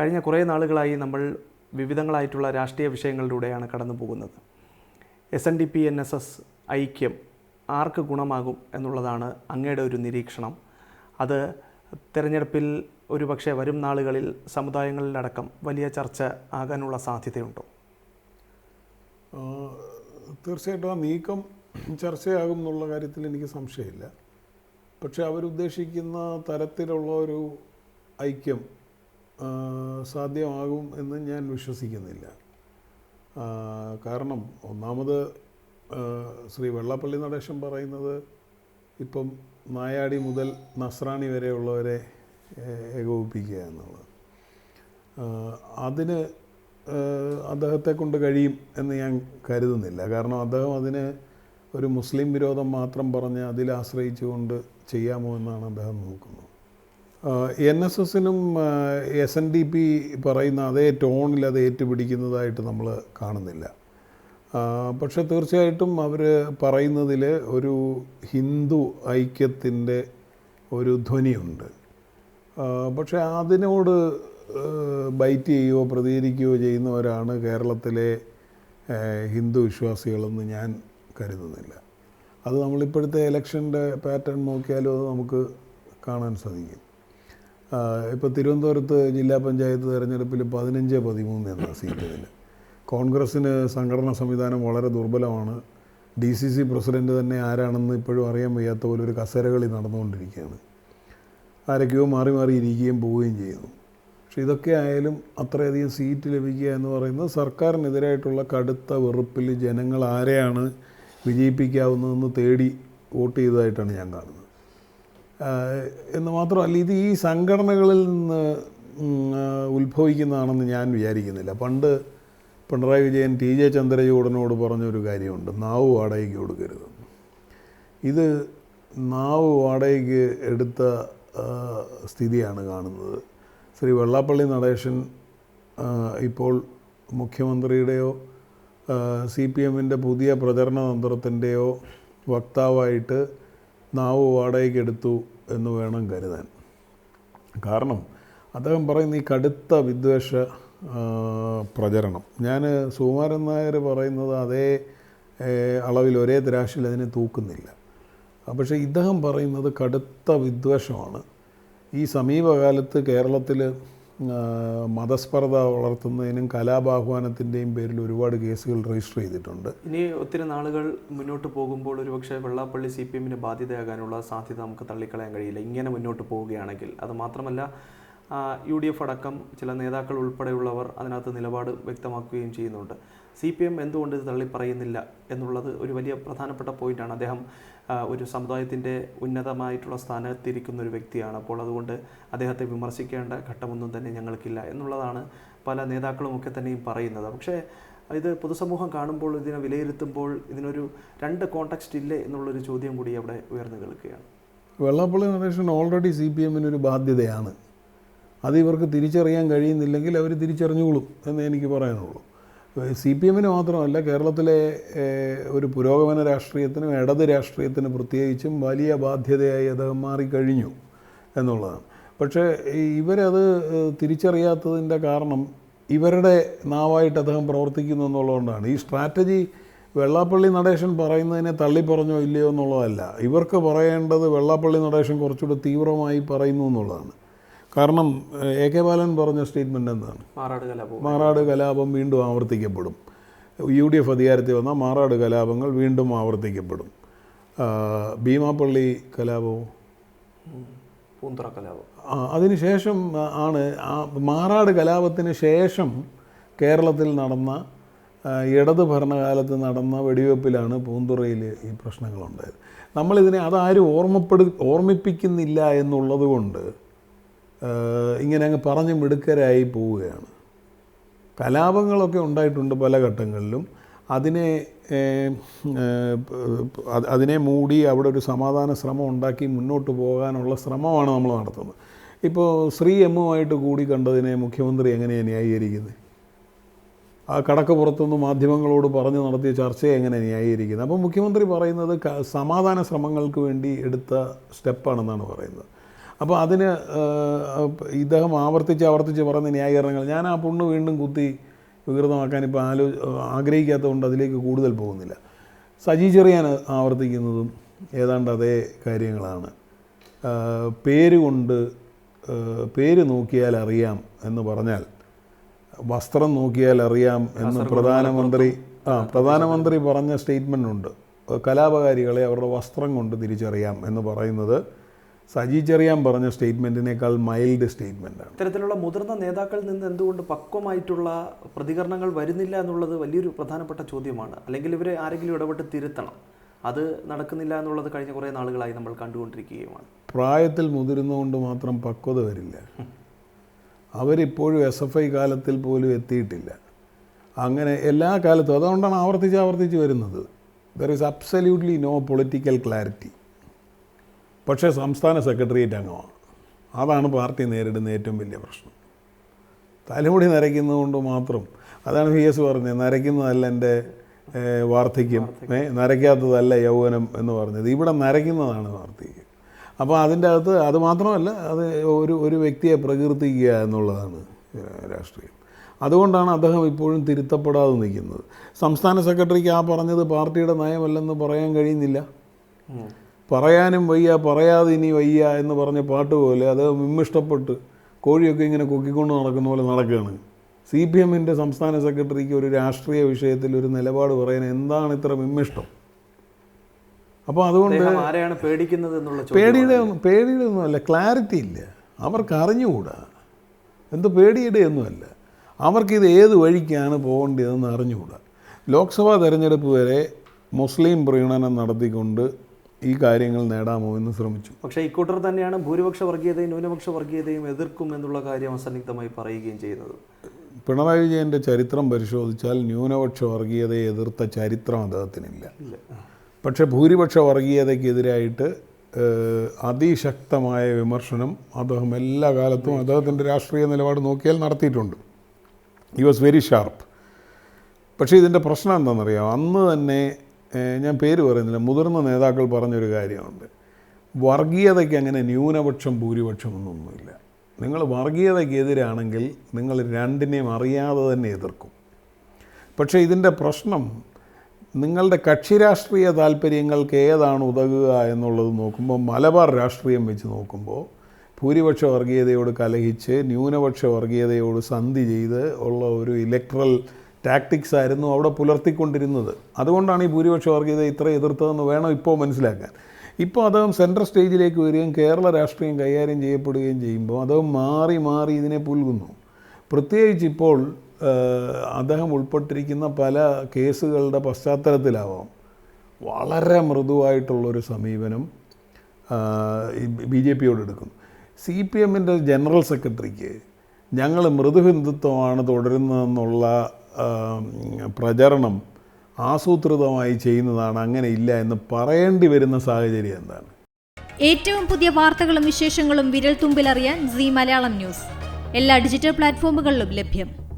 കഴിഞ്ഞ കുറേ നാളുകളായി നമ്മൾ വിവിധങ്ങളായിട്ടുള്ള രാഷ്ട്രീയ വിഷയങ്ങളിലൂടെയാണ് കടന്നു പോകുന്നത്. S N D P N S S ഐക്യം ആർക്ക് ഗുണമാകും എന്നുള്ളതാണ് അങ്ങയുടെ ഒരു നിരീക്ഷണം. അത് തിരഞ്ഞെടുപ്പിൽ ഒരു പക്ഷേ വരും നാളുകളിൽ സമുദായങ്ങളിലടക്കം വലിയ ചർച്ച ആകാനുള്ള സാധ്യതയുണ്ടോ? തീർച്ചയായിട്ടും ആ നീക്കം ചർച്ചയാകും എന്നുള്ള കാര്യത്തിൽ എനിക്ക് സംശയമില്ല. പക്ഷേ അവരുദ്ദേശിക്കുന്ന തരത്തിലുള്ള ഒരു ഐക്യം സാധ്യമാകും എന്ന് ഞാൻ വിശ്വസിക്കുന്നില്ല. കാരണം ഒന്നാമത് ശ്രീ വെള്ളാപ്പള്ളി നടേശൻ പറയുന്നത് ഇപ്പം നായാടി മുതൽ നസ്രാണി വരെയുള്ളവരെ ഏകോപിപ്പിക്കുക എന്നുള്ളത്. അതിന് അദ്ദേഹത്തെ കൊണ്ട് കഴിയും എന്ന് ഞാൻ കരുതുന്നില്ല. കാരണം അദ്ദേഹം അതിന് ഒരു മുസ്ലിം വിരോധം മാത്രം പറഞ്ഞ് അതിലാശ്രയിച്ചുകൊണ്ട് ചെയ്യാമോ എന്നാണ് അദ്ദേഹം നോക്കുന്നത്. എൻ എസ് എസിനും എസ് എൻ ഡി പി പറയുന്ന അതേ ടോണിൽ അത് ഏറ്റുപിടിക്കുന്നതായിട്ട് നമ്മൾ കാണുന്നില്ല. പക്ഷേ തീർച്ചയായിട്ടും അവർ പറയുന്നതിൽ ഒരു ഹിന്ദു ഐക്യത്തിന്റെ ഒരു ധ്വനിയുണ്ട്. പക്ഷേ അതിനോട് ബൈറ്റ് ചെയ്യുകയോ പ്രതികരിക്കുകയോ ചെയ്യുന്നവരാണ് കേരളത്തിലെ ഹിന്ദു വിശ്വാസികളെന്ന് ഞാൻ കരുതുന്നില്ല. അത് നമ്മളിപ്പോഴത്തെ ഇലക്ഷന്റെ പാറ്റേൺ നോക്കിയാലും അത് നമുക്ക് കാണാൻ സാധിക്കും. ഇപ്പോൾ തിരുവനന്തപുരത്ത് ജില്ലാ പഞ്ചായത്ത് തെരഞ്ഞെടുപ്പിൽ പതിനഞ്ച് പതിമൂന്ന് എന്ന സീറ്റുകൾ കോൺഗ്രസ്സിന് സംഘടനാ സംവിധാനം വളരെ ദുർബലമാണ്. ഡി സി സി പ്രസിഡന്റ് തന്നെ ആരാണെന്ന് ഇപ്പോഴും അറിയാൻ വയ്യാത്ത പോലെ ഒരു കസരകളി നടന്നുകൊണ്ടിരിക്കുകയാണ്. ആരൊക്കെയോ മാറി മാറി ഇരിക്കുകയും പോവുകയും ചെയ്യുന്നു. പക്ഷെ ഇതൊക്കെ ആയാലും അത്രയധികം സീറ്റ് ലഭിക്കുക എന്ന് പറയുന്നത് സർക്കാരിനെതിരായിട്ടുള്ള കടുത്ത വെറുപ്പിൽ ജനങ്ങൾ ആരെയാണ് വിജയിപ്പിക്കാവുന്നതെന്ന് തേടി വോട്ട് ചെയ്തതായിട്ടാണ് ഞാൻ കാണുന്നത്. എന്ന് മാത്രമല്ല ഇത് ഈ സംഘടനകളിൽ നിന്ന് ഉത്ഭവിക്കുന്നതാണെന്ന് ഞാൻ വിചാരിക്കുന്നില്ല. പണ്ട് പിണറായി വിജയൻ ടി ജെ ചന്ദ്രചൂടനോട് പറഞ്ഞൊരു കാര്യമുണ്ട് നാവ് വാടകയ്ക്ക് കൊടുക്കരുത്. ഇത് നാവ് വാടകയ്ക്ക് എടുത്ത സ്ഥിതിയാണ് കാണുന്നത്. ശ്രീ വെള്ളാപ്പള്ളി നടേശൻ ഇപ്പോൾ മുഖ്യമന്ത്രിയുടെയോ സി പി എമ്മിന്റെ പുതിയ പ്രചരണ തന്ത്രത്തിന്റെയോ വക്താവായിട്ട് നാവ് വാടകയ്ക്ക് എടുത്തു എന്ന് വേണം കരുതാൻ. കാരണം അദ്ദേഹം പറയുന്ന ഈ കടുത്ത വിദ്വേഷ പ്രചരണം. ഞാൻ സുകുമാരൻ നായർ പറയുന്നത് അതേ അളവിൽ ഒരേ ദ്രാശിൽ അതിനെ തൂക്കുന്നില്ല. പക്ഷേ ഇദ്ദേഹം പറയുന്നത് കടുത്ത വിദ്വേഷമാണ്. ഈ സമീപകാലത്ത് കേരളത്തിൽ മതസ്പർദ്ധ വളർത്തുന്നതിനും കലാബാഹ്വാനത്തിന്റെയും പേരിൽ ഒരുപാട് കേസുകൾ രജിസ്റ്റർ ചെയ്തിട്ടുണ്ട്. ഇനി ഒത്തിരി നാളുകൾ മുന്നോട്ട് പോകുമ്പോൾ ഒരുപക്ഷെ വെള്ളാപ്പള്ളി സി പി എമ്മിന് ബാധ്യതയാകാനുള്ള സാധ്യത നമുക്ക് തള്ളിക്കളയാൻ കഴിയില്ല. ഇങ്ങനെ മുന്നോട്ട് പോവുകയാണെങ്കിൽ അത് മാത്രമല്ല യു ഡി എഫ് അടക്കം ചില നേതാക്കൾ ഉൾപ്പെടെയുള്ളവർ അതിനകത്ത് നിലപാട് വ്യക്തമാക്കുകയും ചെയ്യുന്നുണ്ട്. സി പി എം എന്തുകൊണ്ട് ഇത് തള്ളിപ്പറയുന്നില്ല എന്നുള്ളത് ഒരു വലിയ പ്രധാനപ്പെട്ട പോയിന്റാണ്. അദ്ദേഹം ഒരു സമുദായത്തിന്റെ ഉന്നതമായിട്ടുള്ള സ്ഥാനത്തിരിക്കുന്ന ഒരു വ്യക്തിയാണ്. അപ്പോൾ അതുകൊണ്ട് അദ്ദേഹത്തെ വിമർശിക്കേണ്ട ഘട്ടമൊന്നും തന്നെ ഞങ്ങൾക്കില്ല എന്നുള്ളതാണ് പല നേതാക്കളുമൊക്കെ തന്നെയും പറയുന്നത്. പക്ഷേ ഇത് പൊതുസമൂഹം കാണുമ്പോൾ ഇതിനെ വിലയിരുത്തുമ്പോൾ ഇതിനൊരു രണ്ട് കോണ്ടാക്സ്റ്റ് ഇല്ലേ എന്നുള്ളൊരു ചോദ്യം കൂടി അവിടെ ഉയർന്നു കേൾക്കുകയാണ് Vellappally Natesan already C P എമ്മിനൊരു ബാധ്യതയാണ്. അത് ഇവർക്ക് തിരിച്ചറിയാൻ കഴിയുന്നില്ലെങ്കിൽ അവർ തിരിച്ചറിഞ്ഞുകൊള്ളും എന്ന് എനിക്ക് പറയാനുള്ളൂ. സി പി എമ്മിന് മാത്രമല്ല കേരളത്തിലെ ഒരു പുരോഗമന രാഷ്ട്രീയത്തിനും ഇടത് രാഷ്ട്രീയത്തിനും പ്രത്യേകിച്ചും വലിയ ബാധ്യതയായി അദ്ദേഹം മാറിക്കഴിഞ്ഞു എന്നുള്ളതാണ്. പക്ഷേ ഇവരത് തിരിച്ചറിയാത്തതിന്റെ കാരണം ഇവരുടെ നാവായിട്ട് അദ്ദേഹം പ്രവർത്തിക്കുന്നു എന്നുള്ളതുകൊണ്ടാണ്. ഈ സ്ട്രാറ്റജി വെള്ളാപ്പള്ളി നടേശൻ പറയുന്നതിനെ തള്ളി പറഞ്ഞോ ഇല്ലയോ എന്നുള്ളതല്ല. ഇവർക്ക് പറയേണ്ടത് വെള്ളാപ്പള്ളി നടേശൻ കുറച്ചുകൂടെ തീവ്രമായി പറയുന്നു എന്നുള്ളതാണ്. കാരണം എ കെ ബാലൻ പറഞ്ഞ സ്റ്റേറ്റ്മെന്റ് എന്താണ്? മാറാട് കലാപം. മാറാട് കലാപം വീണ്ടും ആവർത്തിക്കപ്പെടും. യു ഡി എഫ് അധികാരത്തിൽ വന്നാൽ മാറാട് കലാപങ്ങൾ വീണ്ടും ആവർത്തിക്കപ്പെടും. ഭീമാപ്പള്ളി കലാപവും പൂന്തറ കലാപം. അതിനുശേഷം ആണ് ആ മാറാട് കലാപത്തിന് ശേഷം കേരളത്തിൽ നടന്ന ഇടത് ഭരണകാലത്ത് നടന്ന വെടിവെപ്പിലാണ് പൂന്തുറയിൽ ഈ പ്രശ്നങ്ങളുണ്ടായത്. നമ്മളിതിനെ അതാരും ഓർമ്മപ്പെടു ഓർമ്മിപ്പിക്കുന്നില്ല എന്നുള്ളത് കൊണ്ട് ഇങ്ങനെ അങ്ങ് പറഞ്ഞ് മിടുക്കരായി പോവുകയാണ്. കലാപങ്ങളൊക്കെ ഉണ്ടായിട്ടുണ്ട് പല ഘട്ടങ്ങളിലും. അതിനെ അതിനെ മൂടി അവിടെ ഒരു സമാധാന ശ്രമം ഉണ്ടാക്കി മുന്നോട്ട് പോകാനുള്ള ശ്രമമാണ് നമ്മൾ നടത്തുന്നത്. ഇപ്പോൾ ശ്രീ എമ്മുമായിട്ട് കൂടി കണ്ടതിനെ മുഖ്യമന്ത്രി എങ്ങനെയാണ് ന്യായീകരിക്കുന്നത് ആ കടക്ക് പുറത്തുനിന്ന് മാധ്യമങ്ങളോട് പറഞ്ഞ് നടത്തിയ ചർച്ചയെ എങ്ങനെ ന്യായീകരിക്കുന്നത് അപ്പോൾ മുഖ്യമന്ത്രി പറയുന്നത് സമാധാന ശ്രമങ്ങൾക്ക് വേണ്ടി എടുത്ത സ്റ്റെപ്പാണെന്നാണ് പറയുന്നത്. അപ്പോൾ അതിന് ഇദ്ദേഹം ആവർത്തിച്ച് ആവർത്തിച്ച് പറയുന്ന ന്യായീകരണങ്ങൾ. ഞാൻ ആ പൊണ്ണ് വീണ്ടും കുത്തി വികൃതമാക്കാൻ ഇപ്പോൾ ആലോ ആഗ്രഹിക്കാത്തതുകൊണ്ട് അതിലേക്ക് കൂടുതൽ പോകുന്നില്ല. സജി ചെറിയാൻ ആവർത്തിക്കുന്നതും ഏതാണ്ട് അതേ കാര്യങ്ങളാണ്. പേര് കൊണ്ട് പേര് നോക്കിയാൽ അറിയാം എന്ന് പറഞ്ഞാൽ വസ്ത്രം നോക്കിയാൽ അറിയാം എന്ന് പ്രധാനമന്ത്രി ആ പ്രധാനമന്ത്രി പറഞ്ഞ സ്റ്റേറ്റ്മെന്റ് ഉണ്ട്. കലാപകാരികളെ അവരുടെ വസ്ത്രം കൊണ്ട് തിരിച്ചറിയാം എന്ന് പറയുന്നത് സജി ചെറിയാൻ പറഞ്ഞ സ്റ്റേറ്റ്മെന്റിനേക്കാൾ മൈൽഡ് സ്റ്റേറ്റ്മെന്റാണ് ഇത്തരത്തിലുള്ള മുതിർന്ന നേതാക്കളിൽ നിന്ന് എന്തുകൊണ്ട് പക്വമായിട്ടുള്ള പ്രതികരണങ്ങൾ വരുന്നില്ല എന്നുള്ളത് വലിയൊരു പ്രധാനപ്പെട്ട ചോദ്യമാണ്. അല്ലെങ്കിൽ ഇവരെ ആരെങ്കിലും ഇടപെട്ട് തിരുത്തണം. അത് നടക്കുന്നില്ല എന്നുള്ളത് കഴിഞ്ഞ കുറേ നാളുകളായി നമ്മൾ കണ്ടുകൊണ്ടിരിക്കുകയുമാണ്. പ്രായത്തിൽ മുതിരുന്നതുകൊണ്ട് മാത്രം പക്വത വരില്ല. അവരിപ്പോഴും എസ് എഫ് ഐ കാലത്തിൽ പോലും എത്തിയിട്ടില്ല. അങ്ങനെ എല്ലാ കാലത്തും അതുകൊണ്ടാണ് ആവർത്തിച്ച് ആവർത്തിച്ച് വരുന്നത്. There is absolutely no political clarity പക്ഷേ സംസ്ഥാന സെക്രട്ടേറിയറ്റ് അംഗമാണ് അതാണ് പാർട്ടി നേരിടുന്ന ഏറ്റവും വലിയ പ്രശ്നം. തലമുടി നരയ്ക്കുന്നതുകൊണ്ട് മാത്രം അതാണ് വി എസ് പറഞ്ഞത് നരയ്ക്കുന്നതല്ല എന്റെ വാർദ്ധക്യം നരയ്ക്കാത്തതല്ല യൗവനം എന്ന് പറഞ്ഞത്. ഇവിടെ നരയ്ക്കുന്നതാണ് വാർദ്ധക്യം. അപ്പോൾ അതിന്റെ അകത്ത് അത് മാത്രമല്ല അത് ഒരു ഒരു വ്യക്തിയെ പ്രകീർത്തിക്കുക എന്നുള്ളതാണ് രാഷ്ട്രീയം. അതുകൊണ്ടാണ് അദ്ദേഹം ഇപ്പോഴും തിരുത്തപ്പെടാതെ നിൽക്കുന്നത്. സംസ്ഥാന സെക്രട്ടറിക്ക് ആ പറഞ്ഞത് പാർട്ടിയുടെ നയമല്ലെന്ന് പറയാൻ കഴിയുന്നില്ല. പറയാനും വയ്യ പറയാതെ ഇനി വയ്യ എന്ന് പറഞ്ഞ പാട്ട് പോലെ അത് വിമ്മിഷ്ടപ്പെട്ട് കോഴിയൊക്കെ ഇങ്ങനെ കൊക്കിക്കൊണ്ട് നടക്കുന്ന പോലെ നടക്കുകയാണ്. സി പി എമ്മിന്റെ സംസ്ഥാന സെക്രട്ടറിക്ക് ഒരു രാഷ്ട്രീയ വിഷയത്തിൽ ഒരു നിലപാട് പറയാൻ എന്താണ് ഇത്ര വിമ്മിഷ്ടം അപ്പോൾ അതുകൊണ്ട് ആരെയാണ് പേടിക്കുന്നത് എന്നുള്ള പേടിയുടെ പേടിയുടെ ഒന്നുമല്ല ക്ലാരിറ്റി ഇല്ല. അവർക്ക് അറിഞ്ഞുകൂടാ. എന്ത് പേടിയുടെ ഒന്നുമല്ല അവർക്കിത് ഏത് വഴിക്കാണ് പോകേണ്ടതെന്ന് അറിഞ്ഞുകൂടാ. ലോക്സഭാ തെരഞ്ഞെടുപ്പ് വരെ മുസ്ലിം പ്രീണനം നടത്തിക്കൊണ്ട് ഈ കാര്യങ്ങൾ നേടാമോ എന്ന് ശ്രമിച്ചു. പക്ഷേ ഇക്കൂട്ടർ തന്നെയാണ് ഭൂരിപക്ഷ വർഗീയതയും ന്യൂനപക്ഷ വർഗീയതയും എതിർക്കും എന്നുള്ള കാര്യം അസന്നിഗ്ധമായി പറയുകയും ചെയ്യുന്നത്. പിണറായി വിജയന്റെ ചരിത്രം പരിശോധിച്ചാൽ ന്യൂനപക്ഷ വർഗീയതയെ എതിർത്ത ചരിത്രം അദ്ദേഹത്തിനില്ല. പക്ഷേ ഭൂരിപക്ഷ വർഗീയതയ്ക്കെതിരായിട്ട് അതിശക്തമായ വിമർശനം അദ്ദേഹം എല്ലാ കാലത്തും അദ്ദേഹത്തിന്റെ രാഷ്ട്രീയ നിലപാട് നോക്കിയാൽ നടത്തിയിട്ടുണ്ട്. ഈ വാസ് വെരി ഷാർപ്പ് പക്ഷേ ഇതിന്റെ പ്രശ്നം എന്താണെന്നറിയാം അന്ന് തന്നെ ഞാൻ പേര് പറയുന്നില്ല. മുതിർന്ന നേതാക്കൾ പറഞ്ഞൊരു കാര്യമുണ്ട്. വർഗീയതയ്ക്ക് അങ്ങനെ ന്യൂനപക്ഷം ഭൂരിപക്ഷം എന്നൊന്നുമില്ല. നിങ്ങൾ വർഗീയതയ്ക്കെതിരാണെങ്കിൽ നിങ്ങൾ രണ്ടിനെയും അറിയാതെ തന്നെ എതിർക്കും. പക്ഷേ ഇതിന്റെ പ്രശ്നം നിങ്ങളുടെ കക്ഷി രാഷ്ട്രീയ താല്പര്യങ്ങൾക്ക് ഏതാണ് ഉതകുക എന്നുള്ളത് നോക്കുമ്പോൾ മലബാർ രാഷ്ട്രീയം വെച്ച് നോക്കുമ്പോൾ ഭൂരിപക്ഷ വർഗീയതയോട് കലഹിച്ച് ന്യൂനപക്ഷ വർഗീയതയോട് സന്ധി ചെയ്ത് ഉള്ള ഒരു ഇലക്ട്രൽ ടാക്ടിക്സ് ആയിരുന്നു അവിടെ പുലർത്തിക്കൊണ്ടിരുന്നത്. അതുകൊണ്ടാണ് ഈ ഭൂരിപക്ഷ വർഗീയത ഇത്ര എതിർത്തതെന്ന് വേണം ഇപ്പോൾ മനസ്സിലാക്കാൻ. ഇപ്പോൾ അദ്ദേഹം സെൻട്രൽ സ്റ്റേജിലേക്ക് വരികയും കേരള രാഷ്ട്രീയം കൈകാര്യം ചെയ്യപ്പെടുകയും ചെയ്യുമ്പോൾ അദ്ദേഹം മാറി മാറി ഇതിനെ പുൽകുന്നു. പ്രത്യേകിച്ച് ഇപ്പോൾ അദ്ദേഹം ഉൾപ്പെട്ടിരിക്കുന്ന പല കേസുകളുടെ പശ്ചാത്തലത്തിലാവാം. വളരെ മൃദുവായിട്ടുള്ളൊരു സമീപനം ബി ജെ പിയോട് എടുക്കുന്നു. സി പി എമ്മിന്റെ ജനറൽ സെക്രട്ടറിക്ക് ഞങ്ങൾ മൃദുഹിന്ദുത്വമാണ് തുടരുന്നതെന്നുള്ള ആം, പ്രചരണം ആസൂത്രിതമായി ചെയ്യുന്നതാണ് അങ്ങനെ ഇല്ല എന്ന് പറയേണ്ടി വരുന്ന സാഹചര്യം എന്താണ്? ഏറ്റവും പുതിയ വാർത്തകളും വിശേഷങ്ങളും വിരൽ തുമ്പിലറിയാൻ സി മലയാളം ന്യൂസ്. എല്ലാ ഡിജിറ്റൽ പ്ലാറ്റ്ഫോമുകളിലും ലഭ്യം.